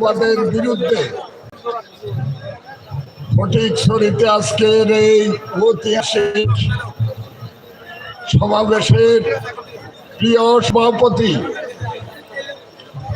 ভারতের বিরুদ্ধে আজকের এই ঐতিহাসিক সমাবেশের প্রিয় সভাপতি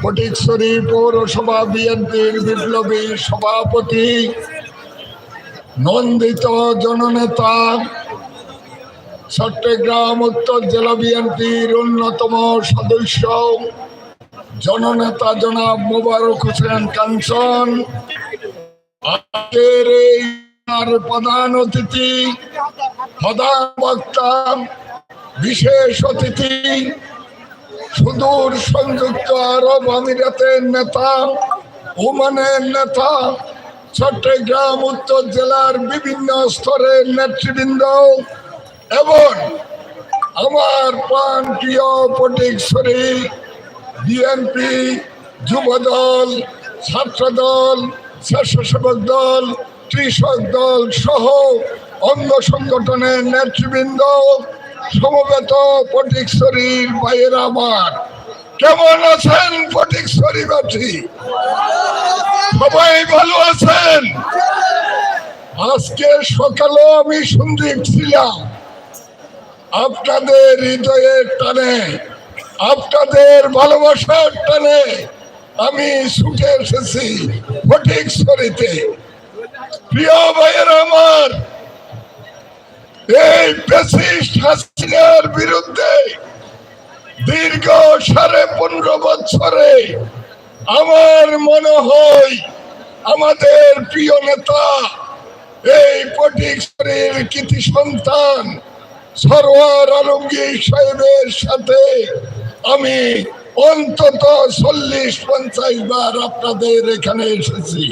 ফটিকছড়ি পৌরসভা বিএনপির বিপ্লবী সভাপতি নন্দিত জননেতা চট্টগ্রাম উত্তর জেলা বিএনপির অন্যতম সদস্য, জননেতা জনাব মোবারক হোসেন কাঞ্চন। প্রধান অতিথি, প্রধান বক্তা, বিশেষ অতিথি, সুদূর সংযুক্ত আরব আমিরাতের নেতা, ওমানের নেতা চট্টগ্রাম উত্তর জেলার বিভিন্ন স্তরের নেতৃবৃন্দ এবং আমার প্রাণ প্রিয় ফটিকছড়ি বিএনপি যুবদল ছাত্রদল স্বেচ্ছাসেবক দল, কৃষক দল সহ অঙ্গ সংগঠনের নেতৃবৃন্দ, সমবেত ফটিকছড়ির বাইরে আমার। কেমন আছেন ফটিকছড়িবাসী সবাই ভালো আছেন? আজকে সকালে আমি সন্দীপ ছিলাম। আপনাদের হৃদয়ের টানে, আপনাদের ভালোবাসার টানে আমি ছুটে এসেছি ফটিকছড়িতে প্রিয় ভাইয়ের আমার, এই হাসিনার বিরুদ্ধে দীর্ঘ সাড়ে পনেরো বছরে আমার মনে হয় আমাদের প্রিয় নেতা, এই ফটিকছড়ির কৃতি সন্তান সরোয়ার আলমগীর সাহেবের সাথে আমি অন্তত চল্লিশ পঞ্চাশ বার আপনাদের এখানে এসেছি।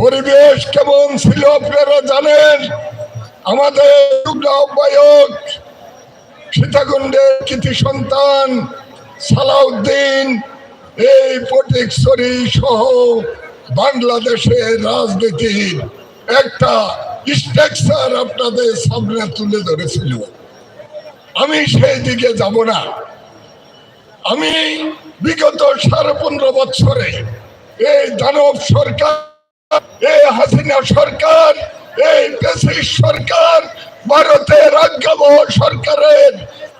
পরিবেশ কেমন ছিল আপনারা জানেন? আমাদের আহ্বায়ক, সীতাকুণ্ডের কৃতি সন্তান সালাউদ্দিন, এই ফটিকছড়ি সহ বাংলাদেশের রাজনীতির একটা আপনাদের সামনে তুলে আমি সেই দিকে যাব না। আমি বিগত সাড়ে পনেরো বছরে এই দানব সরকার, এই হাসিনা সরকার, এই দেশের সরকার, ভারতের আজ্ঞাবহ সরকারের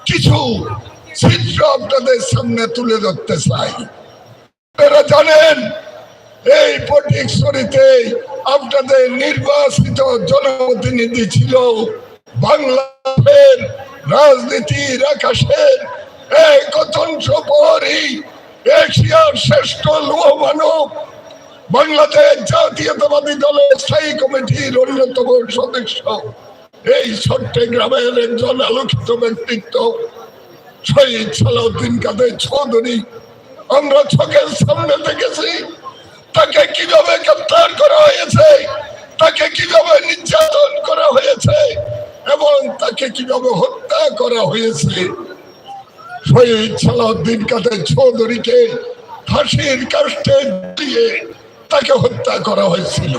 কিছু চিত্র আপনাদের সামনে তুলে ধরতে চাই। আপনারা জানেন এই ফটিকছড়িতে আপনাদের নির্বাচিত জনপ্রতিনিধি ছিল বাংলাদেশের রাজনীতির আকাশের এক অতন্ত্র প্রহরী এশিয়ার শ্রেষ্ঠ লোহ মানব বাংলাদেশ জাতীয়তাবাদী দলের স্থায়ী কমিটির অন্যতম সদস্য। এই চট্টগ্রামের একজন আলোকিত ব্যক্তিত্ব, শহীদ সালাউদ্দিন কাদের চৌধুরী। আমরা চোখের সামনে দেখেছি তাকে কীভাবে গ্রেপ্তার করা হয়েছে? তাকে কীভাবে নির্যাতন করা হয়েছে? এবং তাকে কীভাবে হত্যা করা হয়েছে? চৌধুরীকে ফাঁসির দিয়ে তাকে হত্যা করা হয়েছিল।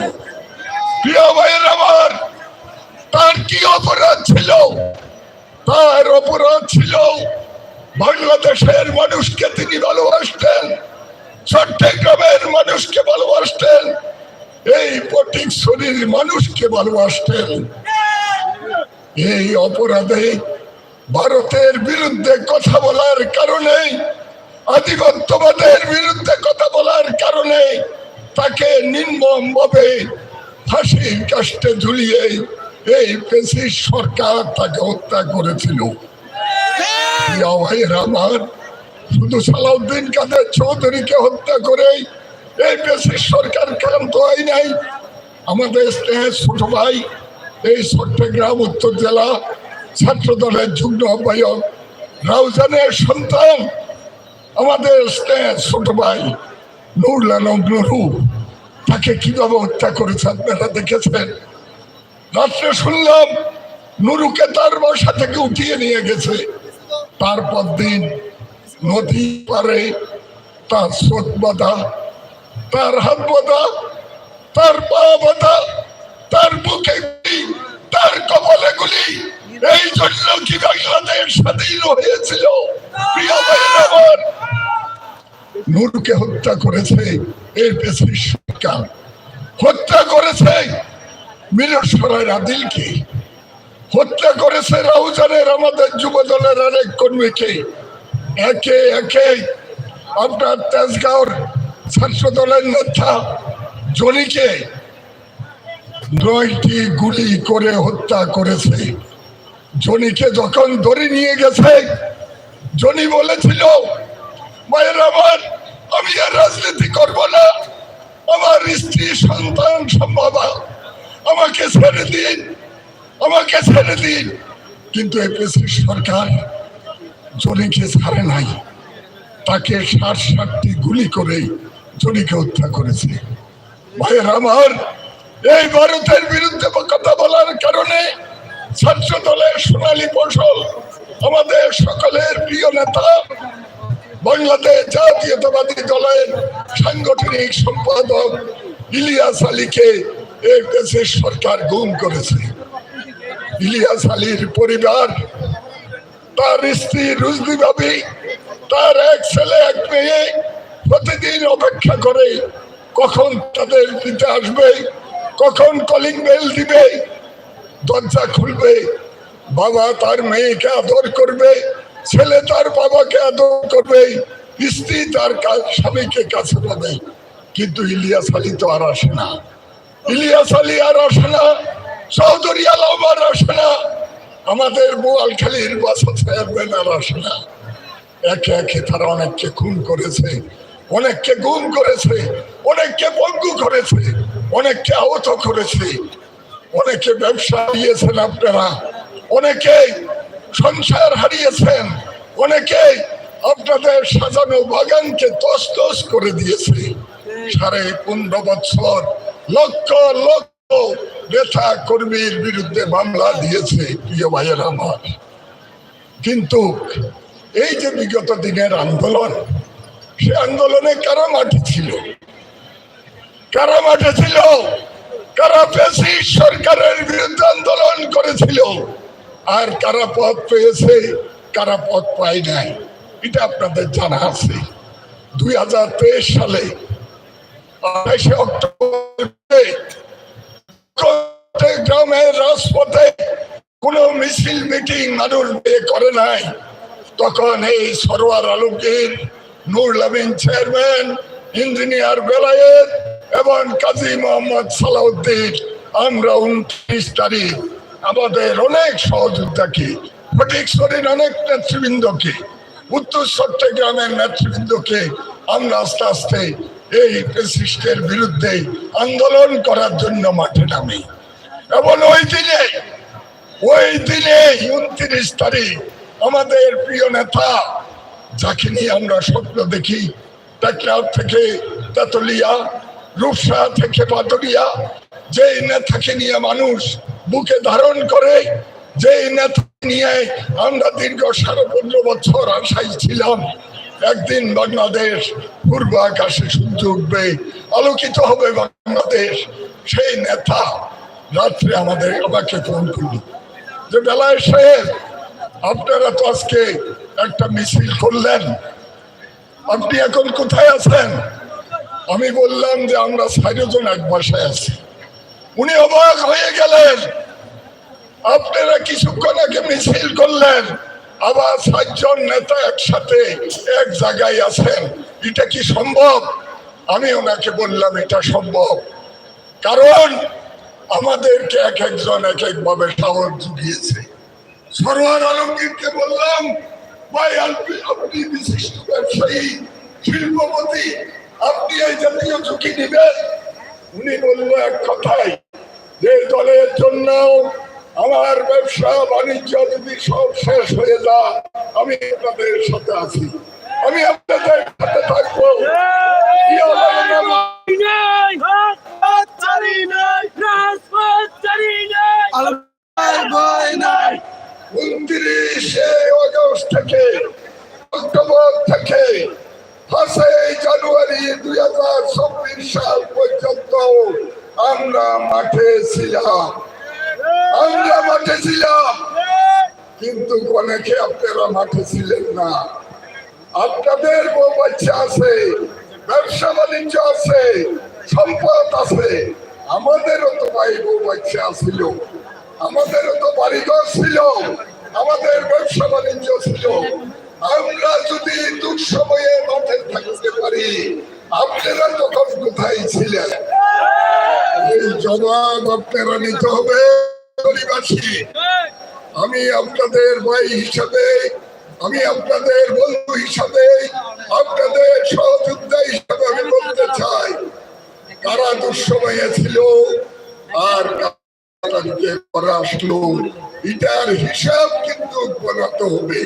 প্রিয় ভাইয়ের আমার, তার অপরাধ ছিল? তার অপরাধ ছিল বাংলাদেশের মানুষকে তিনি ভালোবাসতেন চট্টগ্রামের মানুষকে ভালোবাসতেন। এই পটিক শরীর মানুষকে ভালোবাসতেন। এই অপরাধে ভারতের বিরুদ্ধে কথা বলার কারণে আধিপত্যবাদের বিরুদ্ধে কথা বলার কারণে তাকে নির্মম ভাবে ফাঁসির কাষ্টে ঝুলিয়ে এই পেশির সরকার তাকে হত্যা করেছিল। আমার শুধু সালাউদ্দিন কাদের চৌধুরীকে হত্যা করে এই পেশির সরকার ক্রান্ত হয় নাই। আমাদের স্নেহের ছোট ভাই, এই চট্টগ্রাম উত্তর জেলা ছাত্র দলের যুগ্ম আহ্বায়ক, রাউজানের সন্তান, আমাদের স্নেহের ছোট ভাই নুরুল নুরু। তাকে কীভাবে হত্যা করেছে আপনারা দেখেছেন? রাত্রে শুনলাম, নুরুকে তার বাসা থেকে উঠিয়ে নিয়ে গেছে। তারপর দিন নদী পারে, তার চোখ বাঁধা, তার হাত বাঁধা, তার পা বাঁধা, তার বুকে তার কপালে গুলি। এই জন্য কি বাংলাদেশ স্বাধীন হয়েছিল? নূরকে হত্যা করেছে এর পেছনে সরকার। হত্যা করেছে মিরসরাই আদিলকে। হত্যা করেছে রাউজানের আমাদের যুব দলের আরেক কর্মীকে। একে একে আপনার তেজগাঁওর ছাত্র দলের নেতা জনিকে নয়টি গুলি করে হত্যা করেছে। জনিকে যখন ধরে নিয়ে গেছে জনি বলেছিল, মায়ের আমার, আমি আর রাজনীতি করব না। আমার স্ত্রী, সন্তান সম্ভাবা আমাকে ছেড়ে দিন, আমাকে ছেড়ে দিন। কিন্তু এপিসি সরকার জনিকে ছাড়ে নাই। তাকে ষাট ষাটটি গুলি করে জনিকে হত্যা করেছে। ভাইয়ের আমার, এই ভারতের বিরুদ্ধে কথা বলার কারণে ছাত্র দলের সোনালী ফসল, আমাদের সকলের প্রিয় নেতা, বাংলাদেশ জাতীয়তাবাদী দলের সাংগঠনিক সম্পাদক ইলিয়াস আলীকে এই দেশের সরকার গুম করেছে। ইলিয়াস আলীর পরিবার তার স্ত্রী রুজদি ভাবি, তার এক ছেলে, এক মেয়ে প্রতিদিন অপেক্ষা করে কখন তাদের দিতে আসবে, কখন কলিং বেল দিবে, দরজা খুলবে, বাবা তার মেয়েকে আদর করবে, ছেলে তার বাবাকে আদর করবে, স্ত্রী তার স্বামীকে কাছে পাবে। কিন্তু ইলিয়াস আলী তো আর আসে না। ইলিয়াস আলী আর আসে না, চৌধুরী আলম আর আসে না। আমাদের বোয়ালখালীর বাসা চেয়ারম্যান আর আসে না। একে একে তারা অনেককে খুন করেছে, অনেককে গুম করেছে, অনেককে বঙ্গু করেছে, অনেককে আহত করেছে। অনেকে ব্যবসা হারিয়েছেন আপনারা, অনেকে সংসার হারিয়েছেন, অনেকে আপনাদের সাজানো বাগানকে তস তস করে দিয়েছে। সাড়ে পনেরো বছর লক্ষ লক্ষ নেতা কর্মীর বিরুদ্ধে মামলা দিয়েছে প্রিয় ভাইয়ের আমার। কিন্তু এই যে বিগত দিনের আন্দোলন, সে আন্দোলনে কারা মাঠে ছিল? কারা মাঠে ছিল? কারা পেশি সরকারের বিরুদ্ধে আন্দোলন করেছিল? আর কারা পথ পেয়েছে, কারা পথ পায় নাই, এটা আপনাদের জানা আছে। দুই হাজার তেইশ সালে আঠাশে অক্টোবর প্রত্যেক গ্রামের রাজপথে কোনো মিছিল, মিটিং মানুষ বিয়ে করে নাই। তখন এই সরোয়ার আলমগীর নুর লামিন চেয়ারম্যান, ইঞ্জিনিয়ার বেলায়েত এবং কাজী মোহাম্মদ সালাউদ্দিন, আমরা উনত্রিশ তারিখ আমাদের অনেক সহযোগিতাকে ফটিকছড়ির অনেক নেতৃবৃন্দকে উত্তর চট্টগ্রামের নেতৃবৃন্দকে আমরা আস্তে আস্তে এই পেসিস্টের বিরুদ্ধে আন্দোলন করার জন্য মাঠে নামি। এবং ওই দিনে ওই দিনে উনত্রিশ তারিখ আমাদের প্রিয় নেতা, যাকে নিয়ে আমরা স্বপ্ন দেখি, টেকনাফ থেকে তেতুলিয়া, রূপসা থেকে পাতলিয়া যেই নেতাকে নিয়ে মানুষ বুকে ধারণ করে যে নেতা নিয়ে আমরা দীর্ঘ সাড়ে পনেরো বছর আশায় ছিলাম একদিন বাংলাদেশ পূর্ব আকাশে সূর্য উঠবে, আলোকিত হবে বাংলাদেশ। সেই নেতা রাত্রে আমাদের আমাকে ফোন করল যে বেলায় সাহেব, আপনারা তো আজকে একটা মিছিল করলেন। আপনি এখন কোথায় আছেন? আমি বললাম যে, আমরা চারজন এক বাসায় আছি। উনি অবাক হয়ে গেলেন। আপনারা কিছুক্ষণ আগে মিছিল করলেন। আবার সাতজন নেতা একসাথে এক জায়গায় আছেন। এটা কি সম্ভব? আমি ওনাকে বললাম, এটা সম্ভব। কারণ আমাদেরকে এক একজন এক একভাবে সাহস জুগিয়েছে। সরোয়ার আলমগীরকে বললাম, ভাই, আপনি বিশিষ্ট ব্যবসায়ী, শিল্পপতি, আপনি এই জাতীয় ঝুঁকি নেবেন? উনি বলল, এক কথাই যে দলের জন্য আমার ব্যবসা বাণিজ্য যদি সব শেষ হয়ে যায় আমি আপনাদের সাথে আছি। আমি আপনাদের সাথে থাকব। উনত্রিশে আগস্ট থেকে অক্টোবর থেকে পাঁচই জানুয়ারি দুই হাজার চব্বিশ সাল পর্যন্ত আমরা মাঠে ছিলাম। আমরা মাঠে ছিলাম। কিন্তু অনেকে আপনারা মাঠে ছিলেন না। আপনাদের বউ বাচ্চা আছে, ব্যবসা বাণিজ্য আছে, সম্পদ আছে। আমাদেরও তো ভাই বউ বাচ্চা ছিল। আমাদেরও তো বাড়িঘর ছিল। আমাদের ব্যবসা বাণিজ্য ছিল। আমরা যদি দুঃসময়ে মাঠে থাকতে পারি, আপনারা তখন কোথায় ছিলেন? এই জবাব আপনারা নিতে হবে। পরিবাসী আমি আপনাদের ভাই হিসাবে, আমি আপনাদের বন্ধু হিসাবে, আপনাদের সহযোদ্ধা হিসাবে আমি বলতে চাই কারা দুঃসময়ে ছিল আর আসলো। এটার হিসাব কিন্তু বানাতে হবে।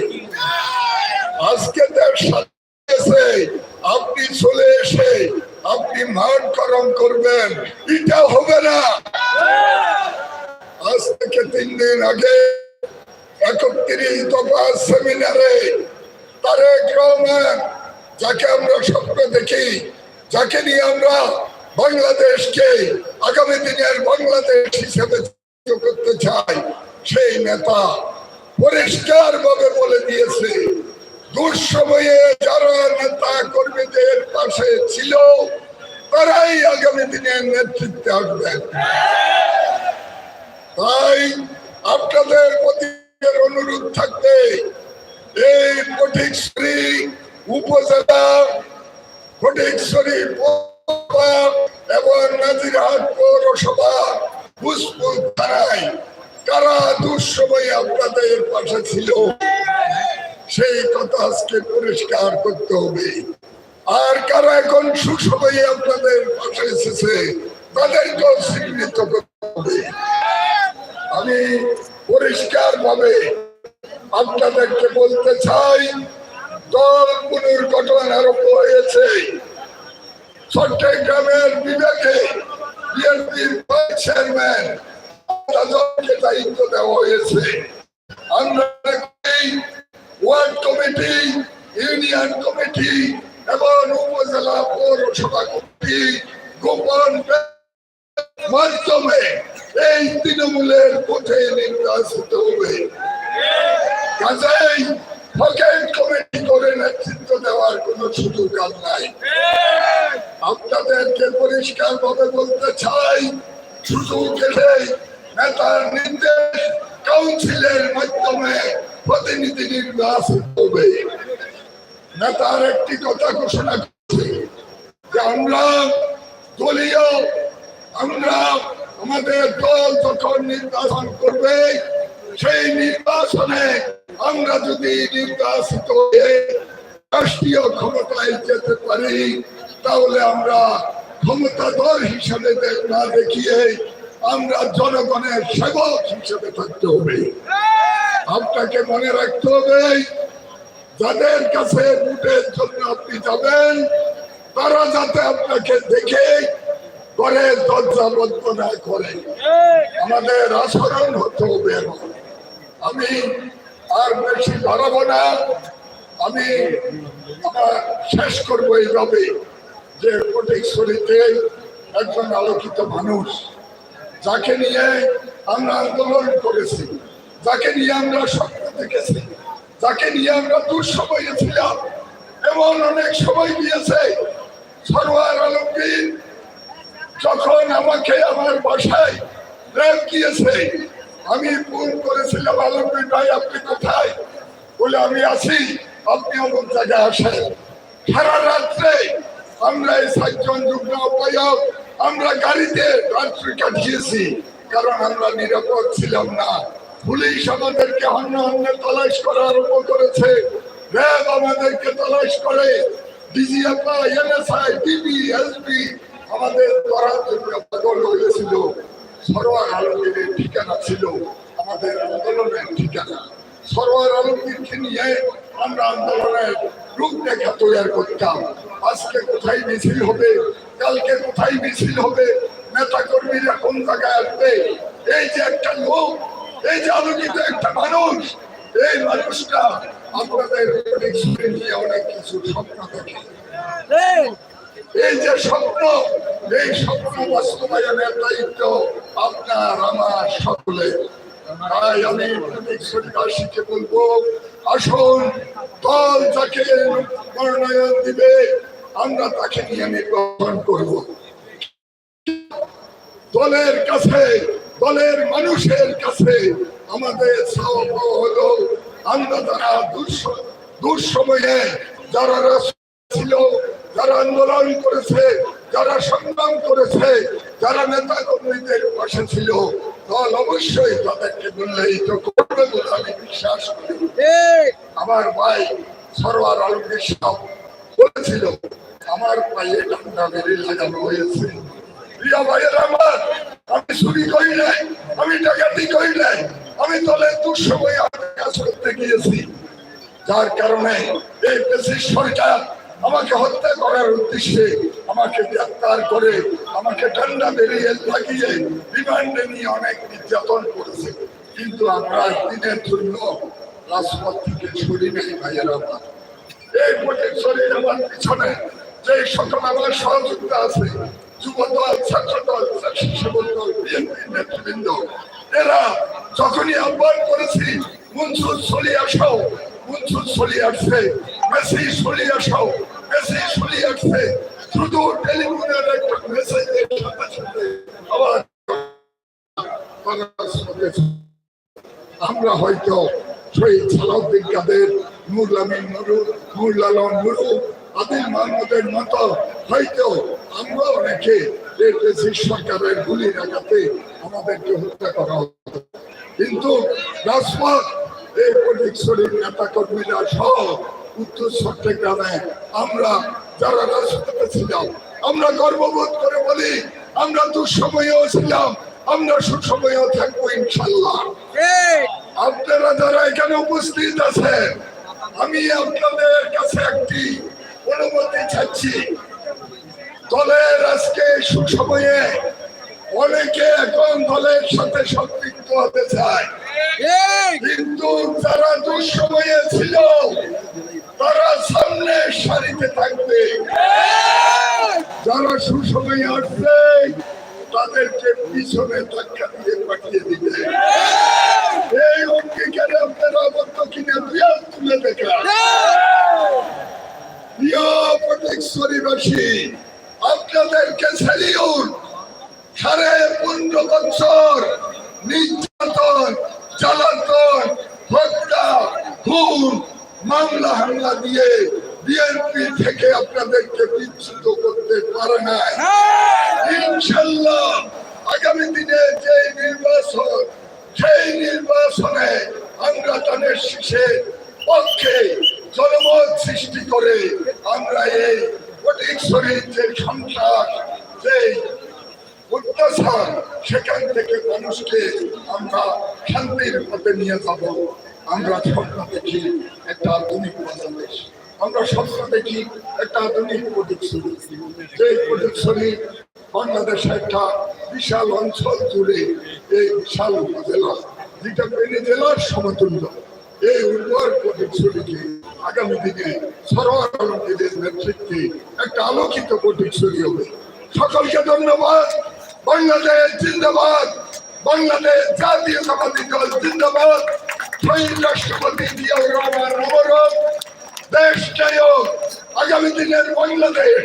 আজকে দেশ সাজিয়েছে, আপনি চলে এসে আপনি মান করম করবেন। এটা হবে না। আজ থেকে তিন দিন আগে একত্রিশ দফা সেমিনারে তারেক রহমান, যাকে আমরা স্বপ্ন দেখি, যাকে নিয়ে আমরা বাংলাদেশকে আগামী দিনের বাংলাদেশ হিসেবে করতে চাই, সেই নেতা পরিষ্কার ভাবে বলে দিয়েছে, দুঃসময়ে যারা নেতা কর্মীদের পাশে ছিল, তারাই আগামী দিনের নেতৃত্বে আসবেন। তাই আপনাদের প্রতি অনুরোধ থাকবে, এই ফটিকশ্রী উপজেলা ফটিকশ্রী এবং নাজিরহাট পৌরসভা পুষ্পুর থানায় কারা দুঃসময়ে আপনাদের পাশে ছিল, সেই কথা আজকে পরিষ্কার করতে হবে। আর কারা এখন সুসময়ে আপনাদের পাশে এসেছে তাদেরকেও চিহ্নিত করতে আমি পরিষ্কার ভাবে আপনাদেরকে বলতে চাই, দল পুনর্গঠন আরম্ভ হয়েছে। চট্টগ্রামের বিবেকে বিএনপির চেয়ারম্যান দায়িত্ব দেওয়া হয়েছে। আমরা ওয়ার্ড কমিটি, ইউনিয়ন কমিটি এবং উপজেলা পৌরসভা কমিটি গোপন মাধ্যমে এই তৃণমূলের ভোটে নির্বাচিত হবে। কাজেই কমিটি করে নেতৃত্ব দেওয়ার সুযোগ নাই। আপনাদেরকে পরিষ্কার ভাবে বলতে চাই নেতার নির্দেশ কাউন্সিলের মাধ্যমে প্রতিনিধি নির্বাচিত হবে। নেতার একটি কথা ঘোষণা করছে যে আমরা দলীয়, আমরা আমাদের দল যখন নির্বাচন করবে, সেই নির্বাচনে আমরা যদি নির্বাচিত হয়ে রাষ্ট্রীয় ক্ষমতায় যেতে পারি, তাহলে আমরা ক্ষমতাধর হিসাবে না দেখিয়ে আমরা জনগণের সেবক হিসেবে থাকতে হবে। আপনাকে মনে রাখতে হবে, যাদের কাছে ভোটের জন্য আপনি যাবেন, তারা যাতে আপনাকে দেখে করে দরজা বন্ধ না করে। আমাদের আচরণ হতে হবে আমি আর বেশি বাড়াবো না। আমি শেষ করব এইভাবে যে ফটিকছড়িতে একজন আলোকিত মানুষ, যাকে নিয়ে আমরা আন্দোলন করেছি, যাকে নিয়ে আমরা স্বপ্ন দেখেছি, যাকে নিয়ে আমরা দুঃসময়ে ছিলাম এমন অনেক সময় দিয়েছে। সরোয়ার আলমগীর যখন আমাকে আমার বাসায় র্যাব দিয়েছে, আমি ফোন করেছিলাম, আলমগীর ভাই, আপনি কোথায়? বলে, আমি আছি, আপনি অমুক জায়গায় আসেন। সারা রাত্রে আমরা এই সাতজন যুগ্ম আহ্বায়ক, আমরা গাড়িতে রাত্রি কাটিয়েছি, কারণ আমরা নিরাপদ ছিলাম না। পুলিশ আমাদেরকে অন্য অন্য তলাশ করা আরম্ভ করেছে। র্যাব আমাদেরকে তলাশ করে ডিজিএফআই এনএসআই, ডিবি, এসপি আমাদের ধরার জন্য পাগল হয়েছিল। সরোয়ার আলমগীরের ঠিকানা ছিল আমাদের আন্দোলনের ঠিকানা। সরোয়ার আলমগীরকে নিয়ে আমরা আন্দোলনের রূপরেখা তৈরি করতাম। আজকে কোথায় মিছিল হবে, কালকে কোথায় মিছিল হবে নেতা কর্মীরা কোন জায়গায় আসবে? এই যে একটা লোক, এই যে আলোকিত একটা মানুষ, এই মানুষটা আপনাদের নিয়ে অনেক কিছু স্বপ্ন দেখে। এই যে স্বপ্ন, এই স্বপ্ন বাস্তবায়নের দায়িত্ব আপনার, আমার সকলে তাই আমি প্রত্যেকবাসীকে বলব, আসুন, দল যাকে মনোনয়ন দিবে, আমরা তাকে নিয়ে নির্বাচন করব। দলের কাছে, দলের মানুষের কাছে আমাদের সব হলো, আমরা যারা দুঃস- দুঃসময়ে যারা ছিল যারা আন্দোলন করেছে যারা সংগ্রাম করেছে যারা নেতা কর্মীদের পাশে ছিল দল অবশ্যই তাদেরকে উল্লেখিত করবে বলে আমি বিশ্বাস করি। আমার ভাই সরোয়ার আলমগীর সাহেব বলেছিল। আমার পায়ে ডান্ডা মেরে লাগানো হয়েছে। প্রিয় ভাইয়ের আমার আমি চুরি করি নাই আমি ডাকাতি করি নাই আমি দলের দুঃসময় আমার কাজ করতে গিয়েছি। যার কারণে এই দেশের সরকার আমাকে হত্যা করার উদ্দেশ্যে আমাকে গ্রেপ্তার করে, আমাকে ঠান্ডা বেরিয়ে লাগিয়ে রিমান্ডে নিয়ে অনেক নির্যাতন করেছে। কিন্তু আমরা দিনের জন্য রাজপথ থেকে সরি নাই ভাইয়ের এই কোটির শরীর আমার পিছনে, যে সকল আমার সহযোগিতা আছে যুব দল ছাত্র দল, বিএনপি নেতৃবৃন্দ, এরা যখনই আহ্বান করেছি, মনসুর চলে আসো, মনসুর চলে আসছে, মেসি চলে আসো মেসি চলে আসছে শুধু টেলিফোনের একটা মেসেজের সাথে সাথে আবার আমরা হয়তো শহীদ সালাউদ্দিন কাদের নুর আমিন নুরু নুর আদিল মাহমুদের মতো হয়তো আমরা অনেকে সরকারের গুলি রাখাতে আমাদেরকে হত্যা করা হতো কিন্তু রাজপথ এই নেতা কর্মীরা সহ উত্তর চট্টগ্রামে আমরা যারা রাজপথে ছিলাম আমরা গর্ববোধ করে বলি আমরা দুঃসময়েও ছিলাম আমরা সুসময়েও থাকব ইনশাল্লাহ আপনারা যারা এখানে উপস্থিত আছেন আমি আপনাদের কাছে একটি অনুমতি চাচ্ছি। দলের আজকে সুসময়ে অনেকে এখন দলের সাথে সম্পৃক্ত হতে চায়। কিন্তু যারা দুঃসময়ে ছিল তারা সামনে সারিতে থাকবে। যারা সুসময়ে আসবে, তাদেরকে পিছনে ধাক্কা দিয়ে পাঠিয়ে দিবে। এই অঙ্গীকারে আপনারা আবদ্ধ কিনা, বিয়াল তুলে দেখা। আপনাদেরকে সেলিউট সাড়ে পনেরো বছর নির্যাতন, জ্বালাতন, হত্যা, খুন মামলা হামলা দিয়ে বিএনপি থেকে আপনাদেরকে বিচ্ছুত করতে পারে না ইনশাল্লাহ আগামী দিনে যে নির্বাচন, সেই নির্বাচনে আমরা তাদের শীষের পক্ষে জনমত সৃষ্টি করে আমরা এই প্রতীক শরীর যে সন্ত্রাস, যে অত্যাচার, সেখান থেকে মানুষকে আমরা শান্তির পথে নিয়ে যাব। আমরা স্বপ্ন দেখি একটা আধুনিক বাংলাদেশ আমরা স্বপ্ন দেখি একটা আধুনিক প্রদীক্ষী যে প্রদীক্ষী বাংলাদেশে একটা বিশাল অঞ্চল জুড়ে এই বিশাল উপজেলা, যেটা বেনে জেলার সমতুল্য। এই উর্বর প্রদীক্ষীকে আগামী দিনে সরোয়ার নেতৃত্বে একটা আলোকিত প্রদীক্ষী হবে। সকলকে ধন্যবাদ। বাংলাদেশ জিন্দাবাদ। বাংলাদেশ জাতীয়তাবাদী দল জিন্দাবাদ। শহীদ রাষ্ট্রপতি জিয়াউর রহমান নবরত দেশ নায়ক আগামী দিনের বাংলাদেশ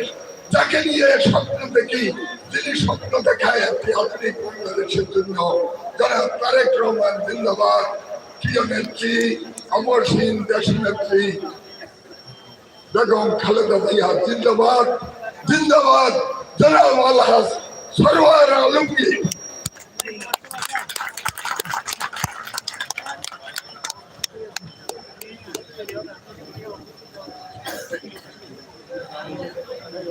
যাকে নিয়ে স্বপ্ন দেখি, যিনি স্বপ্ন দেখায় একটি আধুনিক বাংলাদেশের জন্য। যারা তারেক রহমান জিন্দাবাদ। প্রিয় নেত্রী, অমর সিং দেশ নেত্রী বেগম খালেদা জিয়া জিন্দাবাদ। জিন্দাবাদ। জনাব আলহাজ সরওয়ার আলমগীর।